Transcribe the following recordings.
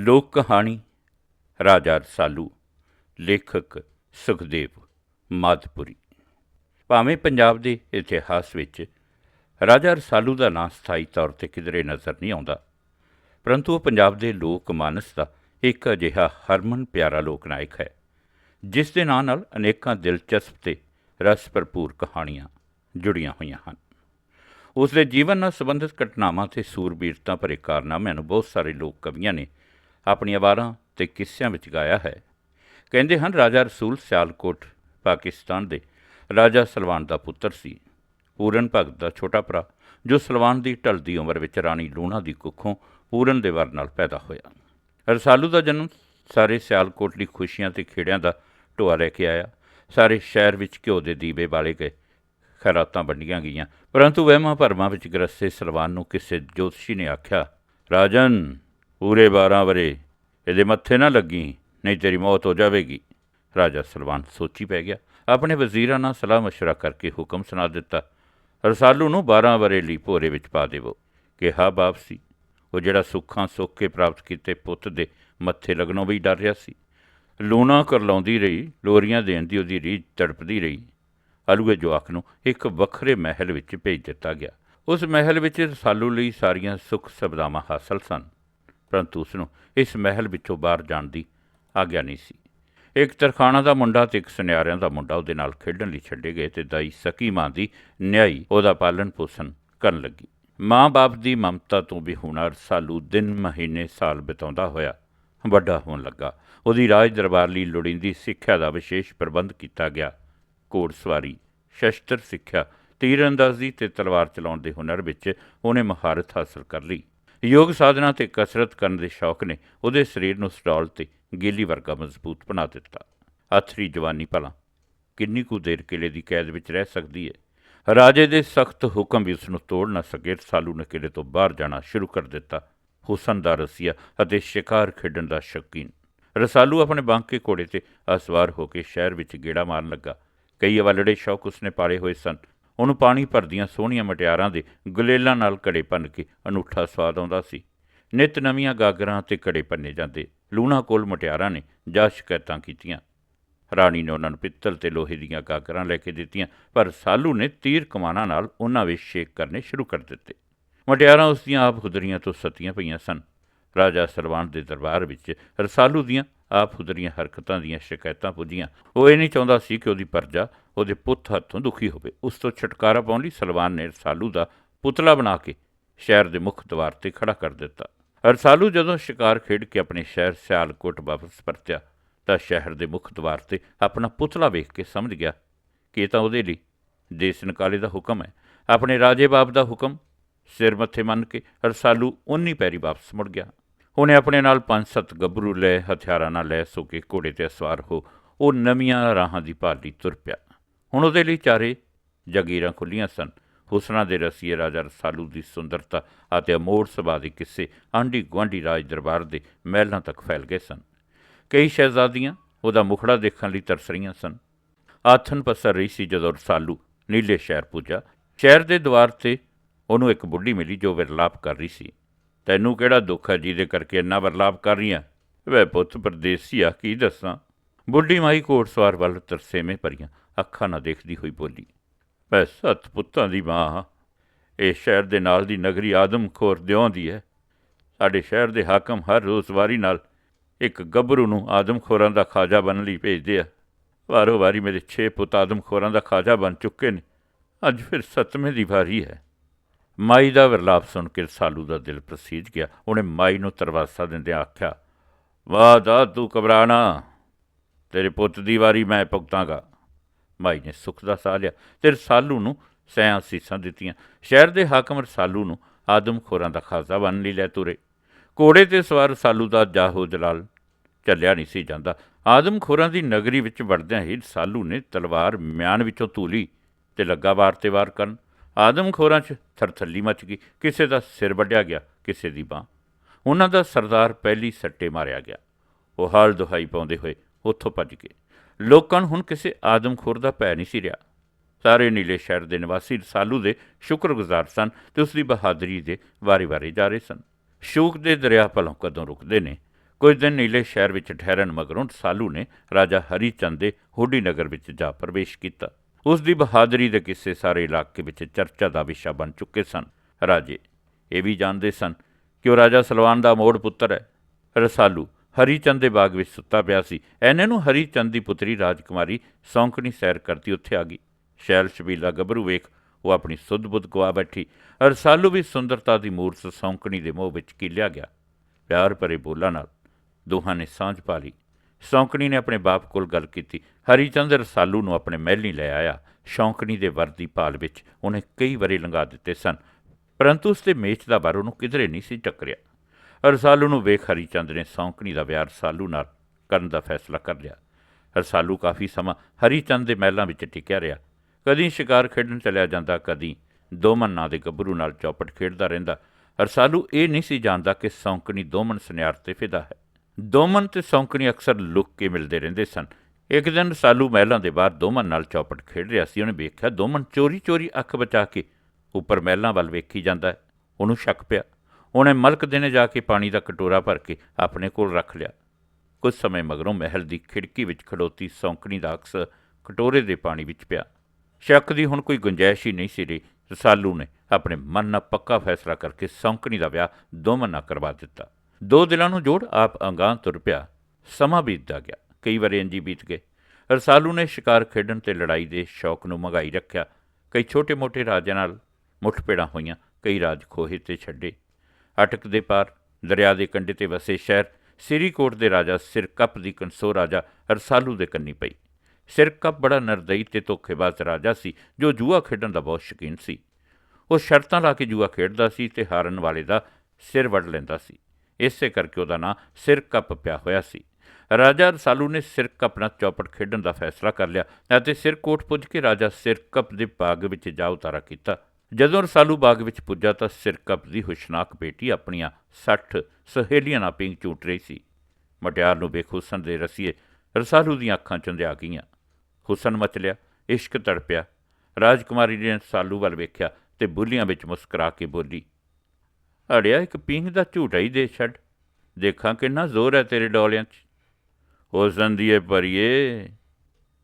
ਲੋਕ ਕਹਾਣੀ ਰਾਜਾ ਰਸਾਲੂ, ਲੇਖਕ ਸੁਖਦੇਵ ਮਾਧਪੁਰੀ। ਭਾਵੇਂ ਪੰਜਾਬ ਦੇ ਇਤਿਹਾਸ ਵਿੱਚ ਰਾਜਾ ਰਸਾਲੂ ਦਾ ਨਾਂ ਸਥਾਈ ਤੌਰ ਤੇ ਕਿਧਰੇ ਨਜ਼ਰ ਨਹੀਂ ਆਉਂਦਾ, ਪਰੰਤੂ ਉਹ ਪੰਜਾਬ ਦੇ ਲੋਕ ਮਾਨਸ ਦਾ ਇੱਕ ਅਜਿਹਾ ਹਰਮਨ ਪਿਆਰਾ ਲੋਕ ਨਾਇਕ ਹੈ, ਜਿਸ ਦੇ ਨਾਂ ਨਾਲ ਅਨੇਕਾਂ ਦਿਲਚਸਪ ਤੇ ਰਸ ਭਰਪੂਰ ਕਹਾਣੀਆਂ ਜੁੜੀਆਂ ਹੋਈਆਂ ਹਨ। ਉਸ ਦੇ ਜੀਵਨ ਨਾਲ ਸੰਬੰਧਿਤ ਘਟਨਾਵਾਂ ਤੇ ਸੂਰਬੀਰਤਾ ਭਰੇ ਕਾਰਨਾਮਿਆਂ ਨੂੰ ਬਹੁਤ ਸਾਰੇ ਲੋਕ ਕਵੀਆਂ ਨੇ ਆਪਣੀਆਂ ਵਾਰਾਂ ਤੇ ਕਿੱਸਿਆਂ ਵਿੱਚ ਗਾਇਆ ਹੈ। ਕਹਿੰਦੇ ਹਨ, ਰਾਜਾ ਰਸੂਲ ਸਿਆਲਕੋਟ, ਪਾਕਿਸਤਾਨ ਦੇ ਰਾਜਾ ਸਲਵਾਨ ਦਾ ਪੁੱਤਰ ਸੀ। ਪੂਰਨ ਭਗਤ ਦਾ ਛੋਟਾ ਭਰਾ, ਜੋ ਸਲਵਾਨ ਦੀ ਢਲਦੀ ਉਮਰ ਵਿੱਚ ਰਾਣੀ ਲੂਣਾ ਦੀ ਕੁੱਖੋਂ ਪੂਰਨ ਦੇ ਵਰ ਨਾਲ ਪੈਦਾ ਹੋਇਆ। ਰਸਾਲੂ ਦਾ ਜਨਮ ਸਾਰੇ ਸਿਆਲਕੋਟ ਦੀ ਖੁਸ਼ੀਆਂ ਤੇ ਖੇੜਿਆਂ ਦਾ ਢੋਆ ਲੈ ਕੇ ਆਇਆ। ਸਾਰੇ ਸ਼ਹਿਰ ਵਿੱਚ ਘਿਓ ਦੇ ਦੀਵੇ ਬਾਲੇ ਗਏ, ਖੈਰਾਤਾਂ ਵੰਡੀਆਂ ਗਈਆਂ। ਪਰੰਤੂ ਵਹਿਮਾਂ ਭਰਮਾਂ ਵਿੱਚ ਗ੍ਰਸਤੇ ਸਲਵਾਨ ਨੂੰ ਕਿਸੇ ਜੋਤਸ਼ੀ ਨੇ ਆਖਿਆ, ਰਾਜਨ ਪੂਰੇ 12 ਵਰੇ ਇਹਦੇ ਮੱਥੇ ਨਾ ਲੱਗੀ ਨਹੀਂ ਤੇਰੀ ਮੌਤ ਹੋ ਜਾਵੇਗੀ ਰਾਜਾ ਸਲਵਾਨ ਸੋਚੀ ਪੈ ਗਿਆ ਆਪਣੇ ਵਜ਼ੀਰਾਂ ਨਾਲ ਸਲਾਹ مشورہ ਕਰਕੇ ਹੁਕਮ ਸੁਣਾ ਦਿੱਤਾ ਰਸਾਲੂ ਨੂੰ 12 ਵਰੇ ਲਈ ਭੋਰੇ ਵਿੱਚ ਪਾ ਦੇਵੋ ਕਿਹਾ ਵਾਪਸੀ ਉਹ ਜਿਹੜਾ ਸੁੱਖਾਂ ਸੁੱਖ ਕੇ ਪ੍ਰਾਪਤ ਕੀਤੇ ਪੁੱਤ ਦੇ ਮੱਥੇ ਲੱਗਣੋਂ ਵੀ ਡਰ ਰਿਹਾ ਸੀ ਲੂਣਾ ਕਰਲਾਉਂਦੀ ਰਹੀ ਲੋਰੀਆਂ ਦੇਣ ਦੀ ਉਹਦੀ ਰੀਝ ਤੜਪਦੀ ਰਹੀ ਅਲੂਏ ਜਵਾਕ ਨੂੰ ਇੱਕ ਵੱਖਰੇ ਮਹਿਲ ਵਿੱਚ ਭੇਜ ਦਿੱਤਾ ਗਿਆ ਉਸ ਮਹਿਲ ਵਿੱਚ ਰਸਾਲੂ ਲਈ ਸਾਰੀਆਂ ਸੁੱਖ ਸੁਵਿਧਾਵਾਂ ਹਾਸਲ ਸਨ ਪਰੰਤੂ ਉਸ ਨੂੰ ਇਸ ਮਹਿਲ ਵਿੱਚੋਂ ਬਾਹਰ ਜਾਣ ਦੀ ਆਗਿਆ ਨਹੀਂ ਸੀ। ਇੱਕ ਤਰਖਾਣਾ ਦਾ ਮੁੰਡਾ ਤੇ ਇੱਕ ਸੁਨਿਆਰਿਆਂ ਦਾ ਮੁੰਡਾ ਉਹਦੇ ਨਾਲ ਖੇਡਣ ਲਈ ਛੱਡੇ ਗਏ ਤੇ ਦਾਈ ਸਕੀ ਮਾਂ ਦੀ ਨਿਆਈ ਉਹਦਾ ਪਾਲਣ ਪੋਸ਼ਣ ਕਰਨ ਲੱਗੀ। ਮਾਂ-ਬਾਪ ਦੀ ਮਮਤਾ ਤੋਂ ਵੀ ਹੁਣਾ ਰਸਾਲੂ ਦਿਨ, ਮਹੀਨੇ, ਸਾਲ ਬਿਤਾਉਂਦਾ ਹੋਇਆ ਵੱਡਾ ਹੋਣ ਲੱਗਾ। ਉਹਦੀ ਰਾਜ ਦਰਬਾਰ ਲਈ ਲੋੜੀਂਦੀ ਸਿੱਖਿਆ ਦਾ ਵਿਸ਼ੇਸ਼ ਪ੍ਰਬੰਧ ਕੀਤਾ ਗਿਆ। ਘੋੜਸਵਾਰੀ, ਸ਼ਸਤਰ ਸਿੱਖਿਆ, ਤੀਰਅੰਦਾਜ਼ੀ ਤੇ ਤਲਵਾਰ ਚਲਾਉਣ ਦੇ ਹੁਨਰ ਵਿੱਚ ਉਹਨੇ ਮਹਾਰਤ ਹਾਸਲ ਕਰ ਲਈ। ਯੋਗ ਸਾਧਨਾ ਤੇ ਕਸਰਤ ਕਰਨ ਦੇ ਸ਼ੌਕ ਨੇ ਉਹਦੇ ਸਰੀਰ ਨੂੰ ਸਟਾਲ ਤੇ ਗੇਲੀ ਵਰਗਾ ਮਜ਼ਬੂਤ ਬਣਾ ਦਿੱਤਾ। ਅਥਰੀ ਜਵਾਨੀ ਭਲਾ, ਕਿੰਨੀ ਕੁ ਦੇਰ ਕਿਲੇ ਦੀ ਕੈਦ ਵਿੱਚ ਰਹਿ ਸਕਦੀ ਹੈ ਰਾਜੇ ਦੇ ਸਖਤ ਹੁਕਮ ਵੀ ਉਸ ਨੂੰ ਤੋੜ ਨਾ ਸਕੇ, ਰਸਾਲੂ ਨੇ ਕਿਲੇ ਤੋਂ ਬਾਹਰ ਜਾਣਾ ਸ਼ੁਰੂ ਕਰ ਦਿੱਤਾ। ਹੁਸਨ ਦਾ ਰਸੀਆ ਅਤੇ ਸ਼ਿਕਾਰ ਖੇਡਣ ਦਾ ਸ਼ੌਕੀਨ। ਰਸਾਲੂ ਆਪਣੇ ਬਾਂਕੇ ਘੋੜੇ ਤੇ ਅਸਵਾਰ ਹੋ ਕੇ ਸ਼ਹਿਰ ਵਿੱਚ ਗੇੜਾ ਮਾਰਨ ਲੱਗਾ। ਕਈ ਅਵਲੜੇ ਸ਼ੌਕ ਉਸਨੇ ਪਾਲੇ ਹੋਏ ਸਨ। ਉਹਨੂੰ ਪਾਣੀ ਭਰਦੀਆਂ ਸੋਹਣੀਆਂ ਮਟਿਆਰਾਂ ਦੇ ਗੁਲੇਲਾਂ ਨਾਲ ਕੜੇ ਭੰਨ ਕੇ ਅਨੂਠਾ ਸਵਾਦ ਆਉਂਦਾ ਸੀ। ਨਿਤ ਨਵੀਆਂ ਗਾਗਰਾਂ ਤੇ ਕੜੇ ਭੰਨੇ ਜਾਂਦੇ ਲੂਣਾ ਕੋਲ ਮਟਿਆਰਾਂ ਨੇ ਜਾ ਸ਼ਿਕਾਇਤਾਂ ਕੀਤੀਆਂ। ਰਾਣੀ ਨੇ ਉਹਨਾਂ ਨੂੰ ਪਿੱਤਲ ਤੇ ਲੋਹੇ ਦੀਆਂ ਗਾਗਰਾਂ ਲੈ ਕੇ ਦਿੱਤੀਆਂ, ਪਰ ਸਾਲੂ ਨੇ ਤੀਰ ਕਮਾਨਾਂ ਨਾਲ ਉਹਨਾਂ ਵਿੱਚ ਸ਼ੇਕ ਕਰਨੇ ਸ਼ੁਰੂ ਕਰ ਦਿੱਤੇ। ਮਟਿਆਰਾਂ ਉਸ ਦੀਆਂ ਆਪ ਹੁਦਰੀਆਂ ਤੋਂ ਸਤੀਆਂ ਪਈਆਂ ਸਨ। ਰਾਜਾ ਸਲਵਾਨ ਦੇ ਦਰਬਾਰ ਵਿੱਚ ਰਸਾਲੂ ਦੀਆਂ ਆਪ ਹੁਦਰੀਆਂ ਹਰਕਤਾਂ ਦੀਆਂ ਸ਼ਿਕਾਇਤਾਂ ਪੁੱਜੀਆਂ। ਉਹ ਇਹ ਨਹੀਂ ਚਾਹੁੰਦਾ ਸੀ ਕਿ ਉਹਦੀ ਪਰਜਾ ਉਹਦੇ ਪੁੱਤ ਹੱਥੋਂ ਦੁਖੀ ਹੋਵੇ। ਉਸ ਤੋਂ ਛੁਟਕਾਰਾ ਪਾਉਣ ਲਈ ਸਲਵਾਨ ਨੇ ਰਸਾਲੂ ਦਾ ਪੁਤਲਾ ਬਣਾ ਕੇ ਸ਼ਹਿਰ ਦੇ ਮੁੱਖ ਦਵਾਰ ਤੇ ਖੜਾ ਕਰ ਦਿੱਤਾ। ਰਸਾਲੂ ਜਦੋਂ ਸ਼ਿਕਾਰ ਖੇਡ ਕੇ ਆਪਣੇ ਸ਼ਹਿਰ ਸਿਆਲਕੋਟ ਵਾਪਸ ਪਰਤਿਆ, ਤਾਂ ਸ਼ਹਿਰ ਦੇ ਮੁੱਖ ਦਵਾਰ ਤੇ ਆਪਣਾ ਪੁਤਲਾ ਵੇਖ ਕੇ ਸਮਝ ਗਿਆ ਕਿ ਇਹ ਤਾਂ ਉਹਦੇ ਲਈ ਦੇਸ ਨਿਕਾਲੇ ਦਾ ਹੁਕਮ ਹੈ। ਆਪਣੇ ਰਾਜੇ ਬਾਪ ਦਾ ਹੁਕਮ ਸਿਰ ਮੱਥੇ ਮੰਨ ਕੇ ਰਸਾਲੂ ਉਨੀ ਪੈਰੀ ਵਾਪਸ ਮੁੜ ਗਿਆ। ਉਹਨੇ ਆਪਣੇ ਨਾਲ ਪੰਜ ਸੱਤ ਗੱਭਰੂ ਲੈ ਹਥਿਆਰਾਂ ਨਾਲ ਲੈਸ ਹੋ ਕੇ ਘੋੜੇ ਤੇ ਸਵਾਰ ਹੋ ਉਹ ਨਵੀਆਂ ਰਾਹਾਂ ਦੀ ਭਾਲੀ ਤੁਰ ਪਿਆ। ਹੁਣ ਉਹਦੇ ਲਈ ਚਾਰੇ ਜਗੀਰਾਂ ਖੁੱਲੀਆਂ ਸਨ। ਹੁਸਨਾ ਦੇ ਰਸੀਏ ਰਾਜਾ ਰਸਾਲੂ ਦੀ ਸੁੰਦਰਤਾ ਅਤੇ ਅਮੋੜ ਸੁਭਾਅ ਦੇ ਕਿੱਸੇ ਆਂਢੀ ਗੁਆਂਢੀ ਰਾਜ ਦਰਬਾਰ ਦੇ ਮਹਿਲਾਂ ਤੱਕ ਫੈਲ ਗਏ ਸਨ। ਕਈ ਸ਼ਹਿਜ਼ਾਦੀਆਂ ਉਹਦਾ ਮੁਖੜਾ ਦੇਖਣ ਲਈ ਤਰਸ ਰਹੀਆਂ ਸਨ। ਆਥਨ ਪਸਰ ਰਹੀ ਸੀ ਜਦੋਂ ਰਸਾਲੂ ਨੀਲੇ ਸ਼ਹਿਰ ਪੁੱਜਾ। ਸ਼ਹਿਰ ਦੇ ਦੁਆਰ ਤੇ ਉਹਨੂੰ ਇੱਕ ਬੁੱਢੀ ਮਿਲੀ ਜੋ ਵਿਰਲਾਪ ਕਰ ਰਹੀ ਸੀ। ਤੈਨੂੰ ਕਿਹੜਾ ਦੁੱਖ ਹੈ ਜਿਹਦੇ ਕਰਕੇ ਇੰਨਾ ਵਿਰਲਾਪ ਕਰ ਰਹੀ ਆ ਵੇ ਪੁੱਤ ਪਰਦੇਸੀ ਆ, ਕੀ ਦੱਸਾਂ? ਬੁੱਢੀ ਮਾਈ ਕੋਟਸਵਾਰ ਵੱਲ ਤਰਸੇਵੇਂ ਭਰੀਆਂ ਅੱਖਾਂ ਨਾਲ ਦੇਖਦੀ ਹੋਈ ਬੋਲੀ ਮੈਂ ਸੱਤ ਪੁੱਤਾਂ ਦੀ ਮਾਂ ਹਾਂ। ਇਹ ਸ਼ਹਿਰ ਦੇ ਨਾਲ ਦੀ ਨਗਰੀ ਆਦਮਖੋਰ ਦਿਉਂ ਦੀ ਹੈ। ਸਾਡੇ ਸ਼ਹਿਰ ਦੇ ਹਾਕਮ ਹਰ ਰੋਜ਼ ਵਾਰੀ ਨਾਲ ਇੱਕ ਗੱਭਰੂ ਨੂੰ ਆਦਮਖੋਰਾਂ ਦਾ ਖਾਜਾ ਬਣਨ ਲਈ ਭੇਜਦੇ ਆ। ਵਾਰੋ ਵਾਰੀ ਮੇਰੇ 6 ਪੁੱਤ ਆਦਮਖੋਰਾਂ ਦਾ ਖਾਜਾ ਬਣ ਚੁੱਕੇ ਨੇ। ਅੱਜ ਫਿਰ ਸੱਤਵੇਂ ਦੀ ਵਾਰੀ ਹੈ। ਮਾਈ ਦਾ ਵਿਰਲਾਪ ਸੁਣ ਕੇ ਸਾਲੂ ਦਾ ਦਿਲ ਪ੍ਰਸੀਜ ਗਿਆ। ਉਹਨੇ ਮਾਈ ਨੂੰ ਤਰਵਾਸਾ ਦਿੰਦਿਆਂ ਆਖਿਆ, ਵਾਹ ਦਾ ਤੂੰ ਘਬਰਾਣਾ। ਤੇਰੇ ਪੁੱਤ ਦੀ ਵਾਰੀ ਮੈਂ ਭੁਗਤਾਂਗਾ। ਮਾਈ ਨੇ ਸੁੱਖ ਦਾ ਸਾਹ ਲਿਆ ਤੇ ਰਸਾਲੂ ਨੂੰ ਸੈਂ ਸੀਸਾਂ ਦਿੱਤੀਆਂ। ਸ਼ਹਿਰ ਦੇ ਹਾਕਮ ਰਸਾਲੂ ਨੂੰ ਆਦਮਖੋਰਾਂ ਦਾ ਖਾਜ਼ਾ ਬਣ ਲਈ ਲੈ ਤੁਰੇ। ਕੋੜੇ ਤੇ ਸਵਾਰ ਰਸਾਲੂ ਦਾ ਜਾਹੋ ਜਲਾਲ ਚੱਲਿਆ ਨਹੀਂ ਸੀ ਜਾਂਦਾ। ਆਦਮਖੋਰਾਂ ਦੀ ਨਗਰੀ ਵਿੱਚ ਵੜਦਿਆਂ ਹੀ ਰਸਾਲੂ ਨੇ ਤਲਵਾਰ ਮਿਆਨ ਵਿੱਚੋਂ ਧੂਲੀ ਤੇ ਲੱਗਾ ਵਾਰ ਤੇ ਵਾਰ ਕਰਨ। ਆਦਮਖੋਰਾਂ 'ਚ ਥਰਥੱਲੀ ਮਚ ਗਈ। ਕਿਸੇ ਦਾ ਸਿਰ ਵੱਢਿਆ ਗਿਆ, ਕਿਸੇ ਦੀ ਬਾਹ। ਉਹਨਾਂ ਦਾ ਸਰਦਾਰ ਪਹਿਲੀ ਸੱਟੇ ਮਾਰਿਆ ਗਿਆ। ਉਹ ਹਾਲ ਦੁਹਾਈ ਪਾਉਂਦੇ ਹੋਏ ਉੱਥੋਂ ਭੱਜ ਗਏ। ਲੋਕਾਂ ਨੂੰ ਹੁਣ ਕਿਸੇ ਆਦਮਖੋਰ ਦਾ ਭੈ ਨਹੀਂ ਸੀ ਰਿਹਾ। ਸਾਰੇ ਨੀਲੇ ਸ਼ਹਿਰ ਦੇ ਨਿਵਾਸੀ ਰਸਾਲੂ ਦੇ ਸ਼ੁਕਰਗੁਜ਼ਾਰ ਸਨ ਤੇ ਉਸ ਦੀ ਬਹਾਦਰੀ ਦੇ ਵਾਰੀ-ਵਾਰੀ ਜਾ ਰਹੇ ਸਨ। ਸ਼ੂਕ ਦੇ ਦਰਿਆ ਭਲੋਂ ਕਦੋਂ ਰੁਕਦੇ ਨੇ? ਕੁਝ ਦਿਨ ਨੀਲੇ ਸ਼ਹਿਰ ਵਿੱਚ ਠਹਿਰਨ ਮਗਰੋਂ ਰਸਾਲੂ ਨੇ ਰਾਜਾ ਹਰੀ ਚੰਦ ਦੇ ਹੋਡੀ ਨਗਰ ਵਿੱਚ ਜਾ ਪ੍ਰਵੇਸ਼ ਕੀਤਾ। ਉਸ ਦੀ ਬਹਾਦਰੀ ਦੇ ਕਿੱਸੇ ਸਾਰੇ ਇਲਾਕੇ ਵਿੱਚ ਚਰਚਾ ਦਾ ਵਿਸ਼ਾ ਬਣ ਚੁੱਕੇ ਸਨ। ਰਾਜੇ ਇਹ ਵੀ ਜਾਣਦੇ ਸਨ ਕਿ ਉਹ ਰਾਜਾ ਸਲਵਾਨ ਦਾ ਮੋੜ ਪੁੱਤਰ ਹੈ। ਰਸਾਲੂ ਹਰੀਚੰਦ ਦੇ ਬਾਗ ਵਿੱਚ ਸੁੱਤਾ ਪਿਆ ਸੀ। ਐਨੇ ਨੂੰ ਹਰੀ ਚੰਦ ਦੀ ਪੁੱਤਰੀ ਰਾਜਕੁਮਾਰੀ ਸੌਂਕਣੀ ਸੈਰ ਕਰਦੀ ਉੱਥੇ ਆ ਗਈ। ਸ਼ੈਲ ਸ਼ਬੀਲਾ ਗੱਭਰੂ ਵੇਖ ਉਹ ਆਪਣੀ ਸੁੱਧ ਬੁੱਧ ਗਵਾ ਬੈਠੀ। ਰਸਾਲੂ ਵੀ ਸੁੰਦਰਤਾ ਦੀ ਮੂਰਤ ਸੌਂਕਣੀ ਦੇ ਮੋਹ ਵਿੱਚ ਕੀਲਿਆ ਗਿਆ। ਪਿਆਰ ਭਰੇ ਬੋਲਾਂ ਨਾਲ ਦੋਹਾਂ ਨੇ ਸਾਂਝ ਪਾ ਲਈ। ਸੌਂਕਣੀ ਨੇ ਆਪਣੇ ਬਾਪ ਕੋਲ ਗੱਲ ਕੀਤੀ। ਹਰੀਚੰਦ ਰਸਾਲੂ ਨੂੰ ਆਪਣੇ ਮਹਿਲੀ ਲੈ ਆਇਆ। ਸ਼ੌਂਕਣੀ ਦੇ ਵਰਦੀ ਪਾਲ ਵਿੱਚ ਉਹਨੇ ਕਈ ਵਾਰੀ ਲੰਘਾ ਦਿੱਤੇ ਸਨ। ਪਰੰਤੂ ਉਸ ਦੇ ਮੇਚ ਦਾ ਵਰ ਉਹਨੂੰ ਕਿਧਰੇ ਨਹੀਂ ਸੀ ਟੱਕਰਿਆ। ਰਸਾਲੂ ਨੂੰ ਵੇਖ ਹਰੀਚੰਦ ਨੇ ਸੌਂਕਣੀ ਦਾ ਵਿਆਹ ਰਸਾਲੂ ਨਾਲ ਕਰਨ ਦਾ ਫੈਸਲਾ ਕਰ ਲਿਆ। ਰਸਾਲੂ ਕਾਫੀ ਸਮਾਂ ਹਰੀ ਚੰਦ ਦੇ ਮਹਿਲਾਂ ਵਿੱਚ ਟਿਕਿਆ ਰਿਹਾ। ਕਦੀ ਸ਼ਿਕਾਰ ਖੇਡਣ ਚਲਿਆ ਜਾਂਦਾ, ਕਦੀ ਦੋਮਨ ਨਾਂ ਦੇ ਗੱਭਰੂ ਨਾਲ ਚੌਪਟ ਖੇਡਦਾ ਰਹਿੰਦਾ। ਰਸਾਲੂ ਇਹ ਨਹੀਂ ਸੀ ਜਾਣਦਾ ਕਿ ਸੌਂਕਣੀ ਦੋਮਨ ਸੁਨਿਆਰ ਤੇ ਫਿਦਾ ਹੈ। ਦੋਮਨ ਤੇ ਸੌਂਕਣੀ ਅਕਸਰ ਲੁੱਕ ਕੇ ਮਿਲਦੇ ਰਹਿੰਦੇ ਸਨ। ਇੱਕ ਦਿਨ ਰਸਾਲੂ ਮਹਿਲਾਂ ਦੇ ਬਾਹਰ ਦੋਮਨ ਨਾਲ ਚੌਪਟ ਖੇਡ ਰਿਹਾ ਸੀ। ਉਹਨੇ ਵੇਖਿਆ ਦੋਮਨ ਚੋਰੀ-ਚੋਰੀ ਅੱਖ ਬਚਾ ਕੇ ਉੱਪਰ ਮਹਿਲਾਂ ਵੱਲ ਵੇਖੀ ਜਾਂਦਾ ਹੈ। ਉਹਨੂੰ ਸ਼ੱਕ ਪਿਆ। ਉਹਨੇ ਮਲਕ ਦੇ ਨੇ ਜਾ ਕੇ ਪਾਣੀ ਦਾ ਕਟੋਰਾ ਭਰ ਕੇ ਆਪਣੇ ਕੋਲ ਰੱਖ ਲਿਆ। ਕੁਝ ਸਮੇਂ ਮਗਰੋਂ ਮਹਿਲ ਦੀ ਖਿੜਕੀ ਵਿੱਚ ਖੜੋਤੀ ਸੌਂਕਣੀ ਦਾ ਅਕਸ ਕਟੋਰੇ ਦੇ ਪਾਣੀ ਵਿੱਚ ਪਿਆ। ਸ਼ੱਕ ਦੀ ਹੁਣ ਕੋਈ ਗੁੰਜਾਇਸ਼ ਹੀ ਨਹੀਂ ਸੀ ਰਹੀ। ਰਸਾਲੂ ਨੇ ਆਪਣੇ ਮਨ ਨਾਲ ਪੱਕਾ ਫੈਸਲਾ ਕਰਕੇ ਸੌਂਕਣੀ ਦਾ ਵਿਆਹ ਦੋਵਾਂ ਨਾਲ ਕਰਵਾ ਦਿੱਤਾ। ਦੋ ਦਿਲਾਂ ਨੂੰ ਜੋੜ ਆਪ ਅੰਗਾਂ ਤੁਰ ਪਿਆ। ਸਮਾਂ ਬੀਤਦਾ ਗਿਆ। ਕਈ ਵਾਰ ਇੰਜੀ ਬੀਤ ਗਏ। ਰਸਾਲੂ ਨੇ ਸ਼ਿਕਾਰ ਖੇਡਣ ਤੇ ਲੜਾਈ ਦੇ ਸ਼ੌਕ ਨੂੰ ਮਗਾਈ ਰੱਖਿਆ। ਕਈ ਛੋਟੇ-ਮੋਟੇ ਰਾਜਿਆਂ ਨਾਲ ਮੁੱਠਪੇੜਾਂ ਹੋਈਆਂ। ਕਈ ਰਾਜ ਖੋਹੇ ਤੇ ਛੱਡੇ। ਅਟਕ ਦੇ ਪਾਰ, ਦਰਿਆ ਦੇ ਕੰਢੇ ਤੇ ਵਸੇ ਸ਼ਹਿਰ, ਸਿਰੀਕੋਟ ਦੇ ਰਾਜਾ ਸਿਰਕੱਪ ਦੀ ਕੰਸੋ ਰਾਜਾ ਰਸਾਲੂ ਦੇ ਕੰਨੀ ਪਈ। ਸਿਰਕਪ ਬੜਾ ਨਰਦਈ ਤੇ ਧੋਖੇਬਾਜ਼ ਰਾਜਾ ਸੀ, ਜੋ ਜੂਆ ਖੇਡਣ ਦਾ ਬਹੁਤ ਸ਼ੌਕੀਨ ਸੀ। ਉਹ ਸ਼ਰਤਾਂ ਲਾ ਕੇ ਜੂਆ ਖੇਡਦਾ ਸੀ ਤੇ ਹਾਰਨ ਵਾਲੇ ਦਾ ਸਿਰ ਵੱਢ ਲੈਂਦਾ ਸੀ। ਇਸੇ ਕਰਕੇ ਉਹਦਾ ਨਾਂ ਸਿਰਕਪ ਪਿਆ ਹੋਇਆ ਸੀ। ਰਾਜਾ ਰਸਾਲੂ ਨੇ ਸਿਰਕਪ ਨਾਲ ਚੌਪਟ ਖੇਡਣ ਦਾ ਫੈਸਲਾ ਕਰ ਲਿਆ ਅਤੇ ਸਿਰਕੋਟ ਪੁੱਜ ਕੇ ਰਾਜਾ ਸਿਰਕਪ ਦੇ ਬਾਗ ਵਿੱਚ ਜਾ ਉਤਾਰਾ ਕੀਤਾ। ਜਦੋਂ ਰਸਾਲੂ ਬਾਗ ਵਿੱਚ ਪੁੱਜਾ ਤਾਂ ਸਿਰਕਪ ਦੀ ਹੁਸ਼ਨਾਕ ਬੇਟੀ ਆਪਣੀਆਂ 60 ਸਹੇਲੀਆਂ ਨਾਲ ਪਿੰਗ ਝੂਟ ਰਹੀ ਸੀ। ਮਟਿਆਰ ਨੂੰ ਵੇਖ ਹੁਸਨ ਦੇ ਰਸੀਏ ਰਸਾਲੂ ਦੀਆਂ ਅੱਖਾਂ ਚੁੰਦਿਆ ਗਈਆਂ। ਹੁਸਨ ਮਚਲਿਆ ਇਸ਼ਕ ਤੜਪਿਆ। ਰਾਜਕੁਮਾਰੀ ਨੇ ਰਸਾਲੂ ਵੱਲ ਵੇਖਿਆ ਤੇ ਬੁੱਲੀਆਂ ਵਿੱਚ ਮੁਸਕਰਾ ਕੇ ਬੋਲੀ, ਅੜਿਆ, ਇੱਕ ਪਿੰਗ ਦਾ ਝੂਟਾ ਹੀ ਦੇ ਛੱਡ। ਦੇਖਾਂ ਕਿੰਨਾ ਜ਼ੋਰ ਹੈ ਤੇਰੇ ਡੋਲਿਆਂ 'ਚ। ਹੁਸਨ ਦੀਏ ਪਰੀਏ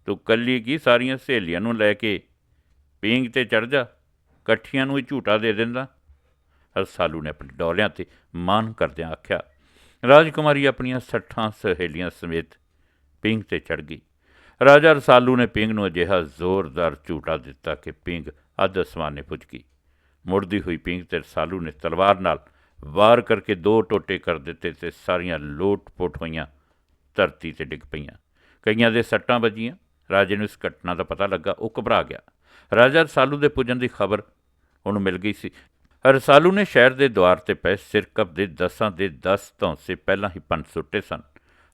ਤੂੰ ਕੱਲੀ ਕੀ ਸਾਰੀਆਂ ਸਹੇਲੀਆਂ ਨੂੰ ਲੈ ਕੇ ਪਿੰਗ ਤੇ ਚੜ ਜਾ। ਇਕੱਠੀਆਂ ਨੂੰ ਹੀ ਝੂਟਾ ਦੇ ਦਿੰਦਾ। ਰਸਾਲੂ ਨੇ ਆਪਣੇ ਡੋਲਿਆਂ ਤੇ ਮਾਨ ਕਰਦਿਆਂ ਆਖਿਆ, ਰਾਜਕੁਮਾਰੀ ਆਪਣੀਆਂ ਸੱਠਾਂ ਸਹੇਲੀਆਂ ਸਮੇਤ ਪਿੰਗ ਤੇ ਚੜ ਗਈ। ਰਾਜਾ ਰਸਾਲੂ ਨੇ ਪਿੰਗ ਨੂੰ ਅਜਿਹਾ ਜ਼ੋਰਦਾਰ ਝੂਟਾ ਦਿੱਤਾ ਕਿ ਪਿੰਗ ਅੱਧ ਅਸਮਾਨੇ ਪੁੱਜ ਗਈ। ਮੁੜਦੀ ਹੋਈ ਪਿੰਗ ਤੇ ਰਸਾਲੂ ਨੇ ਤਲਵਾਰ ਨਾਲ ਵਾਰ ਕਰਕੇ ਦੋ ਟੋਟੇ ਕਰ ਦਿੱਤੇ ਤੇ ਸਾਰੀਆਂ ਲੋਟ-ਪੋਟ ਹੋਈਆਂ ਧਰਤੀ ਤੇ ਡਿੱਗ ਪਈਆਂ। ਕਈਆਂ ਦੇ ਸੱਟਾਂ ਵੱਜੀਆਂ। ਰਾਜੇ ਨੂੰ ਇਸ ਘਟਨਾ ਦਾ ਪਤਾ ਲੱਗਾ, ਉਹ ਘਬਰਾ ਗਿਆ। ਰਾਜਾ ਰਸਾਲੂ ਦੇ ਪੁੱਜਣ ਦੀ ਖਬਰ ਉਹਨੂੰ ਮਿਲ ਗਈ ਸੀ। ਰਸਾਲੂ ਨੇ ਸ਼ਹਿਰ ਦੇ ਦੁਆਰ ਤੇ ਪਏ ਸਿਰਕਪ ਦੇ ਦਸਾਂ ਦੇ 10 ਧੌਂਸੇ ਪਹਿਲਾਂ ਹੀ ਪੰਨ ਸੁੱਟੇ ਸਨ।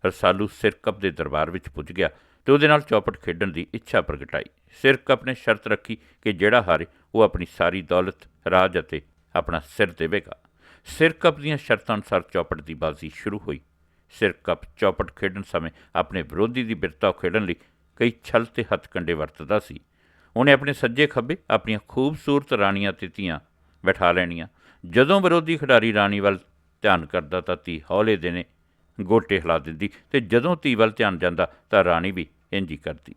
ਰਸਾਲੂ ਸਿਰਕਪ ਦੇ ਦਰਬਾਰ ਵਿੱਚ ਪੁੱਜ ਗਿਆ ਤੇ ਉਹਦੇ ਨਾਲ ਚੌਪਟ ਖੇਡਣ ਦੀ ਇੱਛਾ ਪ੍ਰਗਟਾਈ। ਸਿਰਕਪ ਨੇ ਸ਼ਰਤ ਰੱਖੀ ਕਿ ਜਿਹੜਾ ਹਾਰੇ ਉਹ ਆਪਣੀ ਸਾਰੀ ਦੌਲਤ, ਰਾਜ ਅਤੇ ਆਪਣਾ ਸਿਰ ਦੇਵੇਗਾ। ਸਿਰਕਪ ਦੀਆਂ ਸ਼ਰਤਾਂ ਅਨੁਸਾਰ ਚੌਪਟ ਦੀ ਬਾਜ਼ੀ ਸ਼ੁਰੂ ਹੋਈ। ਸਿਰਕਪ ਚੌਪਟ ਖੇਡਣ ਸਮੇਂ ਆਪਣੇ ਵਿਰੋਧੀ ਦੀ ਬਿਰਤਾ ਖੇਡਣ ਲਈ ਕਈ ਛਲ ਤੇ ਹੱਥਕੰਡੇ ਵਰਤਦਾ ਸੀ। ਉਹਨੇ ਆਪਣੇ ਸੱਜੇ ਖੱਬੇ ਆਪਣੀਆਂ ਖੂਬਸੂਰਤ ਰਾਣੀਆਂ ਤੇ ਧੀਆਂ ਬਿਠਾ ਲੈਣੀਆਂ। ਜਦੋਂ ਵਿਰੋਧੀ ਖਿਡਾਰੀ ਰਾਣੀ ਵੱਲ ਧਿਆਨ ਕਰਦਾ ਤਾਂ ਧੀ ਹੌਲੇ ਦੇ ਨੇ ਗੋਟੇ ਹਿਲਾ ਦਿੰਦੀ ਤੇ ਜਦੋਂ ਧੀ ਵੱਲ ਧਿਆਨ ਜਾਂਦਾ ਤਾਂ ਰਾਣੀ ਵੀ ਇੰਜ ਹੀ ਕਰਦੀ।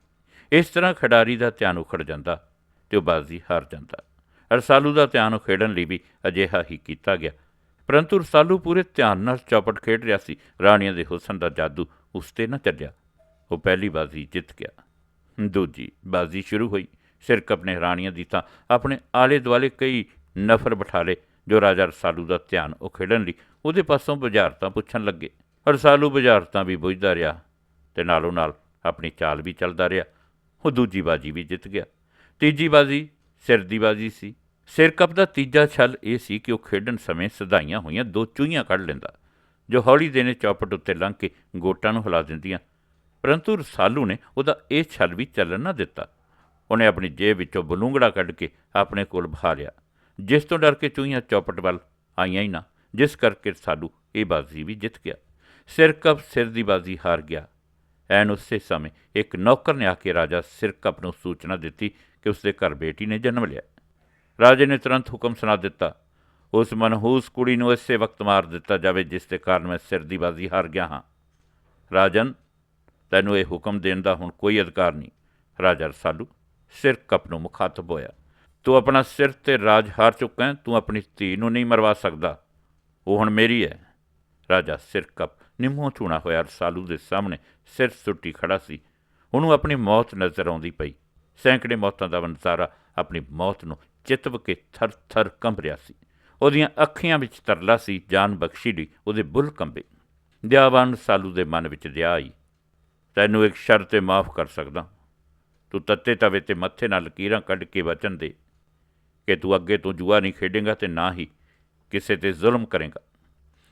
ਇਸ ਤਰ੍ਹਾਂ ਖਿਡਾਰੀ ਦਾ ਧਿਆਨ ਉਖੜ ਜਾਂਦਾ ਤੇ ਉਹ ਬਾਜ਼ੀ ਹਾਰ ਜਾਂਦਾ। ਰਸਾਲੂ ਦਾ ਧਿਆਨ ਖੇਡਣ ਲਈ ਵੀ ਅਜਿਹਾ ਹੀ ਕੀਤਾ ਗਿਆ। ਪਰੰਤੂ ਰਸਾਲੂ ਪੂਰੇ ਧਿਆਨ ਨਾਲ ਚੌਪਟ ਖੇਡ ਰਿਹਾ ਸੀ। ਰਾਣੀਆਂ ਦੇ ਹੁਸਨ ਦਾ ਜਾਦੂ ਉਸ ਤੇ ਨਾ ਚੱਲਿਆ। ਉਹ ਪਹਿਲੀ ਬਾਜ਼ੀ ਜਿੱਤ ਗਿਆ। ਦੂਜੀ ਬਾਜ਼ੀ ਸ਼ੁਰੂ ਹੋਈ। ਸਿਰਕਪ ਨੇ ਰਾਣੀਆਂ ਦੀ ਤਾਂ ਆਪਣੇ ਆਲੇ ਦੁਆਲੇ ਕਈ ਨਫਰ ਬਿਠਾ ਲਏ, ਜੋ ਰਾਜਾ ਰਸਾਲੂ ਦਾ ਧਿਆਨ ਉਹ ਖੇਡਣ ਲਈ ਉਹਦੇ ਪਾਸੋਂ ਬੁਝਾਰਤਾਂ ਪੁੱਛਣ ਲੱਗੇ। ਰਸਾਲੂ ਬੁਝਾਰਤਾਂ ਵੀ ਬੁਝਦਾ ਰਿਹਾ ਤੇ ਨਾਲੋਂ ਨਾਲ ਆਪਣੀ ਚਾਲ ਵੀ ਚੱਲਦਾ ਰਿਹਾ। ਉਹ ਦੂਜੀ ਬਾਜੀ ਵੀ ਜਿੱਤ ਗਿਆ। ਤੀਜੀ ਬਾਜੀ ਸਿਰ ਦੀ ਬਾਜੀ ਸੀ। ਸਿਰਕਪ ਦਾ ਤੀਜਾ ਛਲ ਇਹ ਸੀ ਕਿ ਉਹ ਖੇਡਣ ਸਮੇਂ ਸਦਾਈਆਂ ਹੋਈਆਂ ਦੋ ਚੂਹੀਆਂ ਕੱਢ ਲੈਂਦਾ, ਜੋ ਹੌਲੀ ਦੇ ਨੇ ਚੌਪਟ ਉੱਤੇ ਲੰਘ ਕੇ ਗੋਟਾਂ ਨੂੰ ਹਿਲਾ ਦਿੰਦੀਆਂ। ਪਰੰਤੂ ਰਸਾਲੂ ਨੇ ਉਹਦਾ ਇਹ ਛਲ ਵੀ ਚੱਲਣ ਨਾ ਦਿੱਤਾ। ਉਹਨੇ ਆਪਣੀ ਜੇਬ ਵਿੱਚੋਂ ਬਲੂੰਗੜਾ ਕੱਢ ਕੇ ਆਪਣੇ ਕੋਲ ਬਹਾ ਲਿਆ। ਜਿਸ ਤੋਂ ਡਰ ਕੇ ਚੂਹੀਆਂ ਚੌਪਟ ਵੱਲ ਆਈਆਂ ਹੀ ਨਾ, ਜਿਸ ਕਰਕੇ ਰਸਾਲੂ ਇਹ ਬਾਜ਼ੀ ਵੀ ਜਿੱਤ ਗਿਆ। ਸਿਰਕਪ ਸਿਰ ਦੀ ਬਾਜ਼ੀ ਹਾਰ ਗਿਆ। ਐਨ ਉਸੇ ਸਮੇਂ ਇੱਕ ਨੌਕਰ ਨੇ ਆ ਕੇ ਰਾਜਾ ਸਿਰਕਪ ਨੂੰ ਸੂਚਨਾ ਦਿੱਤੀ ਕਿ ਉਸਦੇ ਘਰ ਬੇਟੀ ਨੇ ਜਨਮ ਲਿਆ। ਰਾਜੇ ਨੇ ਤੁਰੰਤ ਹੁਕਮ ਸੁਣਾ ਦਿੱਤਾ, ਉਸ ਮਨਹੂਸ ਕੁੜੀ ਨੂੰ ਇਸੇ ਵਕਤ ਮਾਰ ਦਿੱਤਾ ਜਾਵੇ ਜਿਸ ਦੇ ਕਾਰਨ ਮੈਂ ਸਿਰ ਦੀ ਬਾਜ਼ੀ ਹਾਰ ਗਿਆ ਹਾਂ। ਰਾਜਨ, ਤੈਨੂੰ ਇਹ ਹੁਕਮ ਦੇਣ ਦਾ ਹੁਣ ਕੋਈ ਅਧਿਕਾਰ ਨਹੀਂ। ਰਾਜਾ ਰਸਾਲੂ ਸਿਰ ਕੱਪ ਨੂੰ ਮੁਖਾਤਬ ਹੋਇਆ ਤੂੰ ਆਪਣਾ ਸਿਰ ਤੇ ਰਾਜ ਹਾਰ ਚੁੱਕਾ ਹੈ, ਤੂੰ ਆਪਣੀ ਧੀ ਨੂੰ ਨਹੀਂ ਮਰਵਾ ਸਕਦਾ। ਉਹ ਹੁਣ ਮੇਰੀ ਹੈ। ਰਾਜਾ ਸਿਰ ਕੱਪ ਨਿੰਮੋਂ ਚੂਣਾ ਹੋਇਆ ਰਸਾਲੂ ਦੇ ਸਾਹਮਣੇ ਸਿਰ ਸੁੱਟੀ ਖੜਾ ਸੀ। ਉਹਨੂੰ ਆਪਣੀ ਮੌਤ ਨਜ਼ਰ ਆਉਂਦੀ ਪਈ। ਸੈਂਕੜੇ ਮੌਤਾਂ ਦਾ ਨਜ਼ਾਰਾ ਆਪਣੀ ਮੌਤ ਨੂੰ ਚਿਤਵ ਕੇ ਥਰ-ਥਰ ਕੰਬ ਰਿਹਾ ਸੀ। ਉਹਦੀਆਂ ਅੱਖੀਆਂ ਵਿੱਚ ਤਰਲਾ ਸੀ, ਜਾਨ ਬਖਸ਼ੀ ਲਈ ਉਹਦੇ ਬੁੱਲ ਕੰਬੇ। ਦਿਆਵਾਨ ਰਸਾਲੂ ਦੇ ਮਨ ਵਿੱਚ ਦਿਆ ਆਈ। ਤੈਨੂੰ ਇੱਕ ਸ਼ਰਤ ਤੇ ਮਾਫ ਕਰ ਸਕਦਾ। ਤੂੰ ਤੱਤੇ ਤਵੇ ਤੇ ਮੱਥੇ ਨਾਲ ਲਕੀਰਾਂ ਕੱਢ ਕੇ ਵਚਨ ਦੇ ਕਿ ਤੂੰ ਅੱਗੇ ਤੋਂ ਜੂਆ ਨਹੀਂ ਖੇਡੇਗਾ ਤੇ ਨਾ ਹੀ ਕਿਸੇ ਤੇ ਜ਼ੁਲਮ ਕਰੇਗਾ।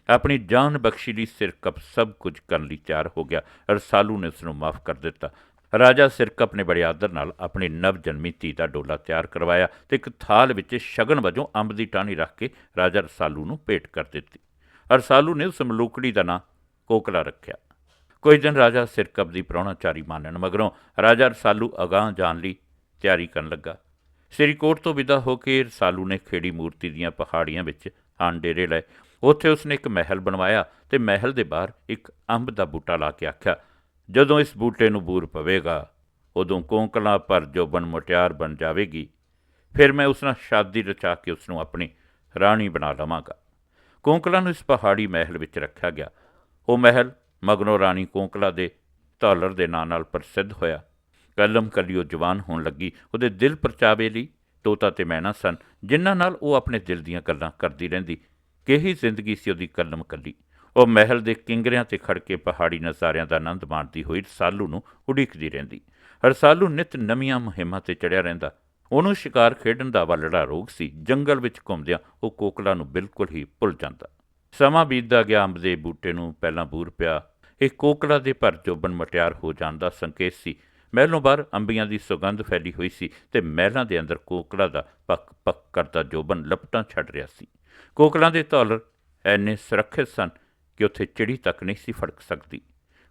ਆਪਣੀ ਜਾਨ ਬਖਸ਼ੀ ਲਈ ਸਿਰਕਪ ਸਭ ਕੁਝ ਕਰਨ ਲਈ ਤਿਆਰ ਹੋ ਗਿਆ। ਰਸਾਲੂ ਨੇ ਉਸ ਨੂੰ ਮਾਫ ਕਰ ਦਿੱਤਾ। ਰਾਜਾ ਸਿਰਕਪ ਨੇ ਬੜੇ ਆਦਰ ਨਾਲ ਆਪਣੀ ਨਵ ਜਨਮੀ ਧੀ ਦਾ ਡੋਲਾ ਤਿਆਰ ਕਰਵਾਇਆ ਤੇ ਇੱਕ ਥਾਲ ਵਿੱਚ ਸ਼ਗਨ ਵਜੋਂ ਅੰਬ ਦੀ ਟਾਹਣੀ ਰੱਖ ਕੇ ਰਾਜਾ ਰਸਾਲੂ ਨੂੰ ਭੇਟ ਕਰ ਦਿੱਤੀ। ਰਸਾਲੂ ਨੇ ਉਸ ਮਲੂਕੜੀ ਦਾ ਨਾਂ ਕੋਕਲਾ ਰੱਖਿਆ। ਕੁਝ ਦਿਨ ਰਾਜਾ ਸਿਰਕਪ ਦੀ ਪ੍ਰਾਹੁਣਾਚਾਰੀ ਮਾਨਣ ਮਗਰੋਂ ਰਾਜਾ ਰਸਾਲੂ ਅਗਾਂਹ ਜਾਣ ਲਈ ਤਿਆਰੀ ਕਰਨ ਲੱਗਾ। ਸ੍ਰੀਕੋਟ ਤੋਂ ਵਿਦਾ ਹੋ ਕੇ ਰਸਾਲੂ ਨੇ ਖੇੜੀ ਮੂਰਤੀ ਦੀਆਂ ਪਹਾੜੀਆਂ ਵਿੱਚ ਆਣ ਡੇਰੇ ਲਏ। ਉੱਥੇ ਉਸਨੇ ਇੱਕ ਮਹਿਲ ਬਣਵਾਇਆ ਤੇ ਮਹਿਲ ਦੇ ਬਾਹਰ ਇੱਕ ਅੰਬ ਦਾ ਬੂਟਾ ਲਾ ਕੇ ਆਖਿਆ, ਜਦੋਂ ਇਸ ਬੂਟੇ ਨੂੰ ਬੂਰ ਪਵੇਗਾ, ਉਦੋਂ ਕੋਂਕਲਾਂ ਪਰ ਜੋਬਨ ਮੁਟਿਆਰ ਬਣ ਜਾਵੇਗੀ। ਫਿਰ ਮੈਂ ਉਸ ਨਾਲ ਸ਼ਾਦੀ ਰਚਾ ਕੇ ਉਸ ਨੂੰ ਆਪਣੀ ਰਾਣੀ ਬਣਾ ਲਵਾਂਗਾ। ਕੋਂਕਲਾਂ ਨੂੰ ਇਸ ਪਹਾੜੀ ਮਹਿਲ ਵਿੱਚ ਰੱਖਿਆ ਗਿਆ। ਉਹ ਮਹਿਲ ਮਗਨੋ ਰਾਣੀ ਕੋਂਕਲਾ ਦੇ ਧੌਲਰ ਦੇ ਨਾਂ ਨਾਲ ਪ੍ਰਸਿੱਧ ਹੋਇਆ। ਕਲਮ ਕਲਿਓ ਜਵਾਨ ਹੋਣ ਲੱਗੀ। ਉਹਦੇ ਦਿਲ ਪਰਚਾਵੇ ਲਈ ਤੋਤਾ ਤੇ ਮੈਨਾ ਸਨ, ਜਿਨ੍ਹਾਂ ਨਾਲ ਉਹ ਆਪਣੇ ਦਿਲ ਦੀਆਂ ਗੱਲਾਂ ਕਰਦੀ ਰਹਿੰਦੀ। ਕਿਹੀ ਜ਼ਿੰਦਗੀ ਸੀ ਉਹਦੀ ਕਲਮ ਕੱਲੀ। ਉਹ ਮਹਿਲ ਦੇ ਕਿੰਗਰਿਆਂ ਤੇ ਖੜ ਕੇ ਪਹਾੜੀ ਨਜ਼ਾਰਿਆਂ ਦਾ ਆਨੰਦ ਮਾਣਦੀ ਹੋਈ ਰਸਾਲੂ ਨੂੰ ਉਡੀਕਦੀ ਰਹਿੰਦੀ। ਰਸਾਲੂ ਨਿਤ ਨਵੀਆਂ ਮੁਹਿੰਮਾਂ ਤੇ ਚੜਿਆ ਰਹਿੰਦਾ। ਉਹਨੂੰ ਸ਼ਿਕਾਰ ਖੇਡਣ ਦਾ ਵੱਲੜਾ ਰੋਗ ਸੀ। ਜੰਗਲ ਵਿੱਚ ਘੁੰਮਦਿਆਂ ਉਹ ਕੋਕਲਾ ਨੂੰ ਬਿਲਕੁਲ ਹੀ ਭੁੱਲ ਜਾਂਦਾ। ਸਮਾਂ ਬੀਤਦਾ ਗਿਆ। ਅੰਬ ਦੇ ਬੂਟੇ ਨੂੰ ਪਹਿਲਾਂ ਬੂਰ ਪਿਆ। ਇਹ ਕੋਕਲਾ ਦੇ ਭਰ ਜੋਬਨ ਮਟਿਆਰ ਹੋ ਜਾਣ ਦਾ ਸੰਕੇਤ ਸੀ। ਮਹਿਲੋਂ ਬਾਹਰ ਅੰਬੀਆਂ ਦੀ ਸੁਗੰਧ ਫੈਲੀ ਹੋਈ ਸੀ ਤੇ ਮਹਿਲਾਂ ਦੇ ਅੰਦਰ ਕੋਕਲਾ ਦਾ ਪੱਕ ਪੱਕ ਕਰਦਾ ਜੋਬਨ ਲਪਟਾਂ ਛੱਡ ਰਿਹਾ ਸੀ। ਕੋਕਲਾਂ ਦੇ ਧੌਲਰ ਐਨੇ ਸੁਰੱਖਿਅਤ ਸਨ ਕਿ ਉੱਥੇ ਚਿੜੀ ਤੱਕ ਨਹੀਂ ਸੀ ਫੜਕ ਸਕਦੀ।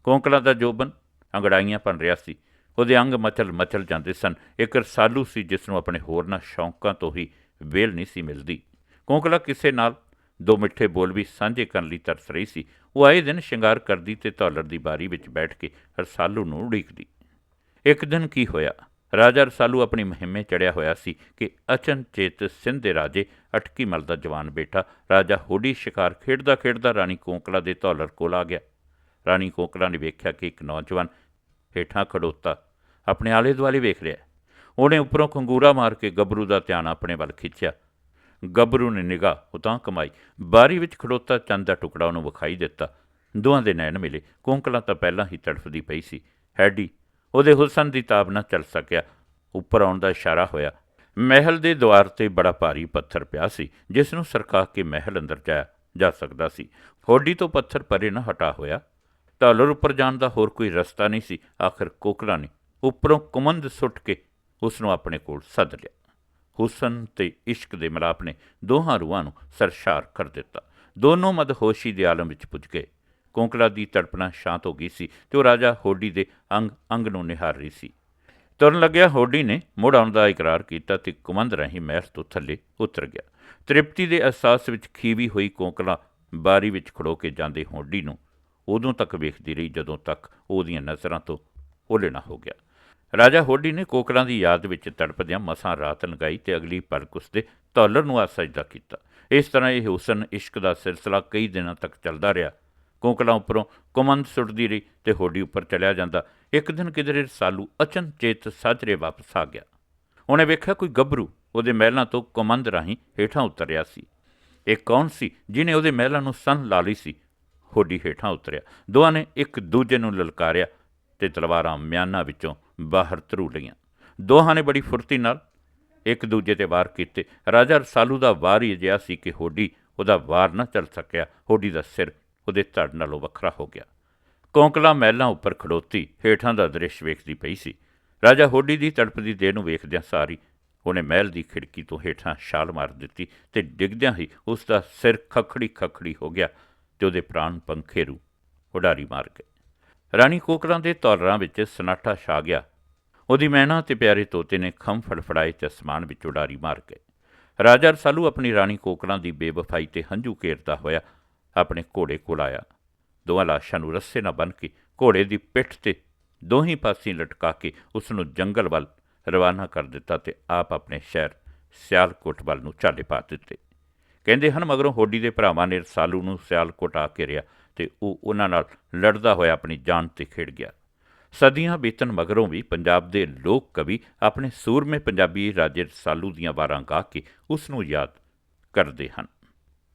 ਕੋਕਲਾਂ ਦਾ ਜੋਬਨ ਅੰਗੜਾਈਆਂ ਬਣ ਰਿਹਾ ਸੀ। ਉਹਦੇ ਅੰਗ ਮਚਲ ਮਚਲ ਜਾਂਦੇ ਸਨ। ਇੱਕ ਰਸਾਲੂ ਸੀ ਜਿਸ ਨੂੰ ਆਪਣੇ ਹੋਰਨਾਂ ਸ਼ੌਂਕਾਂ ਤੋਂ ਹੀ ਵੇਲ ਨਹੀਂ ਸੀ ਮਿਲਦੀ। ਕੋਕਲਾ ਕਿਸੇ ਨਾਲ ਦੋ ਮਿੱਠੇ ਬੋਲ ਵੀ ਸਾਂਝੇ ਕਰਨ ਲਈ ਤਰਸ ਰਹੀ ਸੀ। ਉਹ ਆਏ ਦਿਨ ਸ਼ਿੰਗਾਰ ਕਰਦੀ ਤੇ ਧੌਲਰ ਦੀ ਬਾਰੀ ਵਿੱਚ ਬੈਠ ਕੇ ਰਸਾਲੂ ਨੂੰ ਉਡੀਕਦੀ। ਇੱਕ ਦਿਨ ਕੀ ਹੋਇਆ? ਰਾਜਾ ਰਸਾਲੂ ਆਪਣੀ ਮੁਹਿੰਮੇ ਚੜਿਆ ਹੋਇਆ ਸੀ ਕਿ ਅਚਨਚੇਤ ਸਿੰਧ ਦੇ ਰਾਜੇ ਅਟਕੀ ਮਲ ਦਾ ਜਵਾਨ ਬੇਟਾ ਰਾਜਾ ਹੋਡੀ ਸ਼ਿਕਾਰ ਖੇਡਦਾ ਖੇਡਦਾ ਰਾਣੀ ਕੋਕਲਾ ਦੇ ਧੌਲਰ ਕੋਲ ਆ ਗਿਆ। ਰਾਣੀ ਕੋਕਲਾ ਨੇ ਵੇਖਿਆ ਕਿ ਇੱਕ ਨੌਜਵਾਨ ਹੇਠਾਂ ਖੜੋਤਾ, ਆਪਣੇ ਆਲੇ ਦੁਆਲੇ ਵੇਖ ਰਿਹਾ ਉਹਨੇ ਉੱਪਰੋਂ ਖੰਗੂਰਾ ਮਾਰ ਕੇ ਗੱਭਰੂ ਦਾ ਧਿਆਨ ਆਪਣੇ ਵੱਲ ਖਿੱਚਿਆ। ਗੱਭਰੂ ਨੇ ਨਿਗਾਹ ਉਤਾਂ ਕਮਾਈ। ਬਾਰੀ ਵਿੱਚ ਖੜੋਤਾ ਚੰਦ ਦਾ ਟੁਕੜਾ ਉਹਨੂੰ ਵਿਖਾਈ ਦਿੱਤਾ। ਦੋਹਾਂ ਦੇ ਨੈਣ ਮਿਲੇ। ਕੋਂਕਲਾ ਤਾਂ ਪਹਿਲਾਂ ਹੀ ਤੜਫਦੀ ਪਈ ਸੀ। ਹੈਡੀ, ਉਹਦੇ ਹੁਸਨ ਦੀ ਤਾਬ ਨਾ ਚੱਲ ਸਕਿਆ। ਉੱਪਰ ਆਉਣ ਦਾ ਇਸ਼ਾਰਾ ਹੋਇਆ। ਮਹਿਲ ਦੇ ਦੁਆਰ ਤੇ ਬੜਾ ਭਾਰੀ ਪੱਥਰ ਪਿਆ ਸੀ, ਜਿਸ ਨੂੰ ਸਰਕਾ ਕੇ ਮਹਿਲ ਅੰਦਰ ਜਾਇਆ ਜਾ ਸਕਦਾ ਸੀ। ਹੋਡੀ ਤੋਂ ਪੱਥਰ ਪਰੇ ਨਾ ਹਟਾ ਹੋਇਆ। ਧੌਲਰ ਉੱਪਰ ਜਾਣ ਦਾ ਹੋਰ ਕੋਈ ਰਸਤਾ ਨਹੀਂ ਸੀ। ਆਖਰ ਕੋਕਲਾ ਨੇ ਉੱਪਰੋਂ ਕੁਮੰਦ ਸੁੱਟ ਕੇ ਉਸ ਨੂੰ ਆਪਣੇ ਕੋਲ ਸੱਦ ਲਿਆ। ਹੁਸਨ ਤੇ ਇਸ਼ਕ ਦੇ ਮਿਲਾਪ ਨੇ ਦੋਹਾਂ ਰੂਹਾਂ ਨੂੰ ਸਰਸ਼ਾਰ ਕਰ ਦਿੱਤਾ। ਦੋਨੋਂ ਮਦਹੋਸ਼ੀ ਦੇ ਆਲਮ ਵਿੱਚ ਪੁੱਜ ਗਏ। ਕੋਂਕਲਾ ਦੀ ਤੜਪਣਾ ਸ਼ਾਂਤ ਹੋ ਗਈ ਸੀ ਤੇ ਉਹ ਰਾਜਾ ਹੋਡੀ ਦੇ ਅੰਗ ਅੰਗ ਨੂੰ ਨਿਹਾਰ ਰਹੀ ਸੀ। ਤੁਰਨ ਲੱਗਿਆ ਹੋਡੀ ਨੇ ਮੁੜ ਆਉਣ ਦਾ ਇਕਰਾਰ ਕੀਤਾ ਤੇ ਕੁਮੰਦ ਰਾਹੀਂ ਮਹਿਲ ਤੋਂ ਥੱਲੇ ਉਤਰ ਗਿਆ। ਤ੍ਰਿਪਤੀ ਦੇ ਅਹਿਸਾਸ ਵਿੱਚ ਖੀਵੀ ਹੋਈ ਕੋਂਕਲਾ ਬਾਰੀ ਵਿੱਚ ਖੜੋ ਕੇ ਜਾਂਦੇ ਹੋਡੀ ਨੂੰ ਉਦੋਂ ਤੱਕ ਵੇਖਦੀ ਰਹੀ ਜਦੋਂ ਤੱਕ ਉਹਦੀਆਂ ਨਜ਼ਰਾਂ ਤੋਂ ਓਲੇ ਨਾ ਹੋ ਗਿਆ। ਰਾਜਾ ਹੋਡੀ ਨੇ ਕੋਕਲਾਂ ਦੀ ਯਾਦ ਵਿੱਚ ਤੜਪਦਿਆਂ ਮਸਾਂ ਰਾਤ ਲੰਘਾਈ ਤੇ ਅਗਲੀ ਪਲਕ ਉਸਦੇ ਧੌਲਰ ਨੂੰ ਆ ਸਜਦਾ ਕੀਤਾ। ਇਸ ਤਰ੍ਹਾਂ ਇਹ ਹੁਸਨ ਇਸ਼ਕ ਦਾ ਸਿਲਸਿਲਾ ਕਈ ਦਿਨਾਂ ਤੱਕ ਚੱਲਦਾ ਰਿਹਾ। ਕੋਕਲਾਂ ਉੱਪਰੋਂ ਕੁਮੰਦ ਸੁੱਟਦੀ ਰਹੀ ਤੇ ਹੋਡੀ ਉੱਪਰ ਚਲਿਆ ਜਾਂਦਾ। ਇੱਕ ਦਿਨ ਕਿਧਰੇ ਰਸਾਲੂ ਅਚਨਚੇਤ ਸਾਜਰੇ ਵਾਪਸ ਆ ਗਿਆ। ਉਹਨੇ ਵੇਖਿਆ ਕੋਈ ਗੱਭਰੂ ਉਹਦੇ ਮਹਿਲਾਂ ਤੋਂ ਕੁਮੰਦ ਰਾਹੀਂ ਹੇਠਾਂ ਉਤਰਿਆ ਸੀ। ਇਹ ਕੌਣ ਸੀ ਜਿਨੇ ਉਹਦੇ ਮਹਿਲਾਂ ਨੂੰ ਸੰਨ ਲਾ ਲਈ ਸੀ? ਹੋਡੀ ਹੇਠਾਂ ਉਤਰਿਆ। ਦੋਹਾਂ ਨੇ ਇੱਕ ਦੂਜੇ ਨੂੰ ਲਲਕਾਰਿਆ ਤੇ ਤਲਵਾਰਾਂ ਮਿਆਨਾਂ ਵਿੱਚੋਂ ਬਾਹਰ ਧਰੂ ਲਈਆਂ। ਦੋਹਾਂ ਨੇ ਬੜੀ ਫੁਰਤੀ ਨਾਲ ਇੱਕ ਦੂਜੇ ਤੇ ਵਾਰ ਕੀਤੇ। ਰਾਜਾ ਰਸਾਲੂ ਦਾ ਵਾਰ ਹੀ ਅਜਿਹਾ ਸੀ ਕਿ ਹੋਡੀ ਉਹਦਾ ਵਾਰ ਨਾ ਚੱਲ ਸਕਿਆ। ਹੋਡੀ ਦਾ ਸਿਰ ਉਹਦੇ ਧੜ ਨਾਲੋਂ ਵੱਖਰਾ ਹੋ ਗਿਆ। ਕੋਂਕਲਾ ਮਹਿਲਾਂ ਉੱਪਰ ਖੜੋਤੀ ਹੇਠਾਂ ਦਾ ਦ੍ਰਿਸ਼ ਵੇਖਦੀ ਪਈ ਸੀ। ਰਾਜਾ ਹੋਡੀ ਦੀ ਤੜਪਦੀ ਦੇਹ ਨੂੰ ਵੇਖਦਿਆਂ ਸਾਰੀ ਉਹਨੇ ਮਹਿਲ ਦੀ ਖਿੜਕੀ ਤੋਂ ਹੇਠਾਂ ਛਾਲ ਮਾਰ ਦਿੱਤੀ ਤੇ ਡਿੱਗਦਿਆਂ ਹੀ ਉਸ ਦਾ ਸਿਰ ਖਖੜੀ ਖਖੜੀ ਹੋ ਗਿਆ ਤੇ ਉਹਦੇ ਪ੍ਰਾਣ ਪੰਖੇਰੂ ਉਡਾਰੀ ਮਾਰ ਗਏ। ਰਾਣੀ ਕੋਕਲਾਂ ਦੇ ਤੌਲਰਾਂ ਵਿੱਚ ਸਨਾਟਾ ਛਾ ਗਿਆ। ਉਹਦੀ ਮੈਨਾ ਤੇ ਪਿਆਰੇ ਤੋਤੇ ਨੇ ਖੰਭ ਫੜਫੜਾਏ ਤੇ ਅਸਮਾਨ ਵਿੱਚ ਉਡਾਰੀ ਮਾਰ ਗਏ। ਰਾਜਾ ਰਸਾਲੂ ਆਪਣੀ ਰਾਣੀ ਕੋਕਲਾਂ ਦੀ ਬੇਵਫਾਈ ਤੇ ਹੰਝੂ ਕੇਰਦਾ ਹੋਇਆ ਆਪਣੇ ਘੋੜੇ ਕੋਲ ਆਇਆ। ਦੋਵਾਂ ਲਾਸ਼ਾਂ ਨੂੰ ਰੱਸੇ ਨਾਲ ਬੰਨ੍ਹ ਕੇ ਘੋੜੇ ਦੀ ਪਿੱਠ ਤੇ ਦੋਹੀਂ ਪਾਸੇ ਲਟਕਾ ਕੇ ਉਸ ਨੂੰ ਜੰਗਲ ਵੱਲ ਰਵਾਨਾ ਕਰ ਦਿੱਤਾ ਤੇ ਆਪ ਆਪਣੇ ਸ਼ਹਿਰ ਸਿਆਲਕੋਟ ਵੱਲ ਨੂੰ ਚਾਲੇ ਪਾ ਦਿੱਤੇ। ਕਹਿੰਦੇ ਹਨ, ਮਗਰੋਂ ਹੋਡੀ ਦੇ ਭਰਾਵਾਂ ਨੇ ਰਸਾਲੂ ਨੂੰ ਸਿਆਲਕੋਟ ਆ ਕੇ ਘੇਰਿਆ ਤੇ ਉਹ ਉਹਨਾਂ ਨਾਲ ਲੜਦਾ ਹੋਇਆ ਆਪਣੀ ਜਾਨ ਤੇ ਖਿੜ ਗਿਆ। ਸਦੀਆਂ ਬੀਤਣ ਮਗਰੋਂ ਵੀ ਪੰਜਾਬ ਦੇ ਲੋਕ ਕਵੀ ਆਪਣੇ ਸੂਰਮੇ ਪੰਜਾਬੀ ਰਾਜੇ ਰਸਾਲੂ ਦੀਆਂ ਵਾਰਾਂ ਗਾ ਕੇ ਉਸ ਨੂੰ ਯਾਦ ਕਰਦੇ ਹਨ।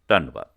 ਧੰਨਵਾਦ।